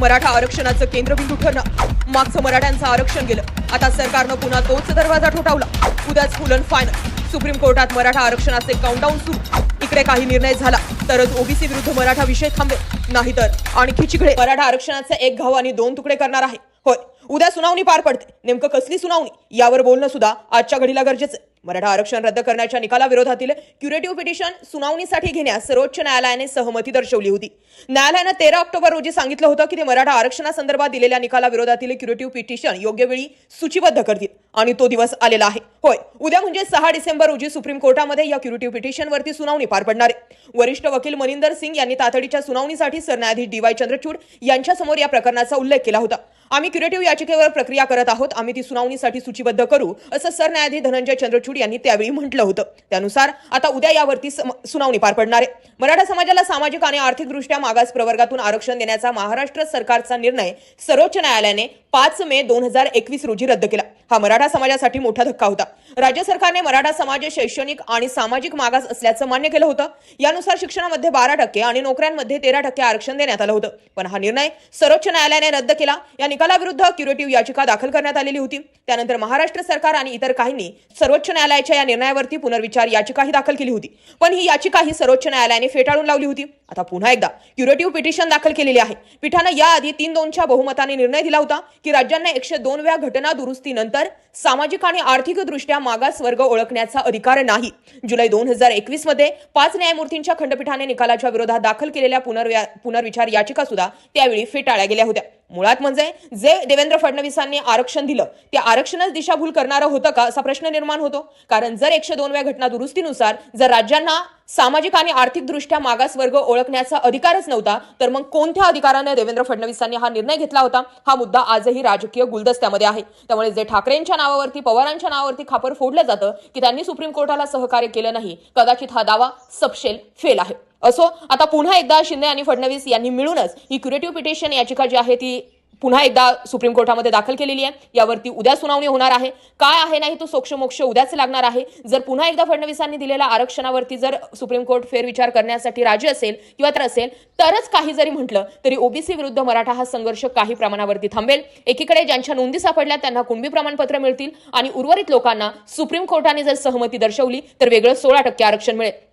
मराठा आरक्षणाचं केंद्रबिंदू ठरणार मागचं मराठ्यांचं आरक्षण गेलं. आता सरकारनं पुन्हा तोच दरवाजा ठोठावला. उद्याच फुलन फायनल सुप्रीम कोर्टात मराठा आरक्षणाचे काउंटडाऊन सुरू. इकडे काही निर्णय झाला तरच ओबीसी विरुद्ध मराठा विषय थांबेल. नाहीतर आणखी चिकडे मराठा आरक्षणाचे एक घाव आणि दोन तुकडे करणार आहे. होय उद्या सुनावणी पार पडते. नेमकं कसली सुनावणी? यावर बोलणं सुद्धा आजच्या घडीला गरजेचं आहे. मराठा आरक्षण रद्द करण्याच्या निकालाविरोधातील क्युरेटिव्ह पिटिशन सुनावणीसाठी घेण्यास सर्वोच्च न्यायालयाने सहमती दर्शवली होती. न्यायालयानं तेरा ऑक्टोबर रोजी सांगितलं होतं की ते मराठा आरक्षणासंदर्भात दिलेल्या निकालाविरोधातील क्युरेटिव्ह पिटिशन योग्य वेळी सूचीबद्ध करतील आणि तो दिवस आलेला आहे. होय उद्या म्हणजे सहा डिसेंबर रोजी सुप्रीम कोर्टामध्ये या क्युरेटिव्ह पिटिशनवरती सुनावणी पार पडणार आहे. वरिष्ठ वकील मनिंदर सिंग यांनी तातडीच्या सुनावणीसाठी सरन्यायाधीश डी वाय चंद्रचूड यांच्यासमोर या प्रकरणाचा उल्लेख केला होता. आम्ही क्युरेटिव्ह याचिकेवर प्रक्रिया करत आहोत. आम्ही ती सुनावणीसाठी सूचीबद्ध करू असं सरन्यायाधीश धनंजय चंद्रचूड यांनी त्यावेळी म्हटलं होतं. त्यानुसार आता उद्या यावरती सुनावणी पार पडणार आहे. मराठा समाजाला सामाजिक आणि आर्थिकदृष्ट्या मागास प्रवर्गातून आरक्षण देण्याचा महाराष्ट्र सरकारचा निर्णय सर्वोच्च न्यायालयाने पाच मे दोन हजार एकवीस रोजी रद्द केला. हा मराठा समाजासाठी मोठा धक्का होता. राज्य सरकारने मराठा समाज शैक्षणिक आणि सामाजिक मागास असल्याचं मान्य केलं होतं. यानुसार शिक्षणामध्ये बारा टक्के आणि नोकऱ्यांमध्ये तेरा टक्के आरक्षण देण्यात आलं होतं. पण हा निर्णय सर्वोच्च न्यायालयाने रद्द केला. या निकालाविरुद्ध क्युरेटिव्ह याचिका दाखल करण्यात आलेली होती. त्यानंतर महाराष्ट्र सरकार आणि इतर काहींनी सर्वोच्च न्यायालयाच्या या निर्णयावरती पुनर्विचार याचिकाही दाखल केली होती. पण ही याचिकाही सर्वोच्च न्यायालयाने फेटाळून लावली होती. आता पुन्हा एकदा क्युरेटिव्ह पिटिशन दाखल केलेली आहे. पीठानं याआधी तीन दोनच्या बहुमताने निर्णय दिला होता की राज्यांना एकशे दोन व्या घटना दुरुस्तीनंतर सामाजिक आणि आर्थिकदृष्ट्या मागास वर्ग ओळखण्याचा अधिकार नाही. जुलै दोन हजार एकवीसमध्ये पाच न्यायमूर्तींच्या खंडपीठाने निकालाच्या विरोधात दाखल केलेल्या पुनर्व्या पुनर्विचार याचिका सुद्धा त्यावेळी फेटाळल्या गेल्या होत्या. मुळात म्हणजे जे देवेंद्र फडणवीसांनी आरक्षण दिलं ते आरक्षणच दिशाभूल करणारं होतं का असा प्रश्न निर्माण होतो? कारण जर एकशे दोनव्या घटना दुरुस्तीनुसार जर राज्यांना सामाजिक आणि आर्थिकदृष्ट्या मागास वर्ग ओळखण्याचा अधिकारच नव्हता तर मग कोणत्या अधिकाराने देवेंद्र फडणवीसांनी हा निर्णय घेतला होता? हा मुद्दा आजही राजकीय गुलदस्त्यामध्ये आहे. त्यामुळे जे ठाकरेंच्या नावावरती पवारांच्या नावावरती खापर फोडलं जातं की त्यांनी सुप्रीम कोर्टाला सहकार्य केलं नाही कदाचित हा दावा सपशेल फेल आहे. असो आता पुन्हा एकदा शिंदे आणि फडणवीस यांनी मिळूनच ही क्युरेटिव्ह पिटिशन याचिका जी आहे ती पुन्हा एकदा सुप्रीम कोर्टामध्ये दाखल केलेली आहे. यावरती उद्या सुनावणी होणार आहे. काय आहे नाही तो सोक्षमोक्ष उद्याच लागणार आहे. जर पुन्हा एकदा फडणवीसांनी दिलेल्या आरक्षणावरती जर सुप्रीम कोर्ट फेरविचार करण्यासाठी राजी असेल किंवा तर असेल तरच काही जरी म्हटलं तरी ओबीसी विरुद्ध मराठा हा संघर्ष काही प्रमाणावरती थांबेल. एकीकडे ज्यांच्या नोंदी सापडल्या त्यांना कुणबी प्रमाणपत्र मिळतील आणि उर्वरित लोकांना सुप्रीम कोर्टाने जर सहमती दर्शवली तर वेगळं सोळा टक्के आरक्षण मिळेल.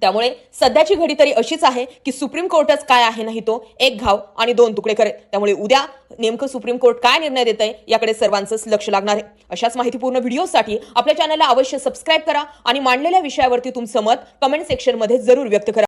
त्यामुळे सध्याची घडी तरी अशीच आहे की सुप्रीम कोर्टच काय आहे नाही तो एक घाव आणि दोन तुकडे करेल. त्यामुळे उद्या नेमकं सुप्रीम कोर्ट काय निर्णय देत आहे याकडे सर्वांचंच लक्ष लागणार आहे. अशाच माहितीपूर्ण व्हिडिओसाठी आपल्या चॅनलला अवश्य सबस्क्राईब करा आणि मांडलेल्या विषयावरती तुमचं मत कमेंट सेक्शनमध्ये जरूर व्यक्त करा.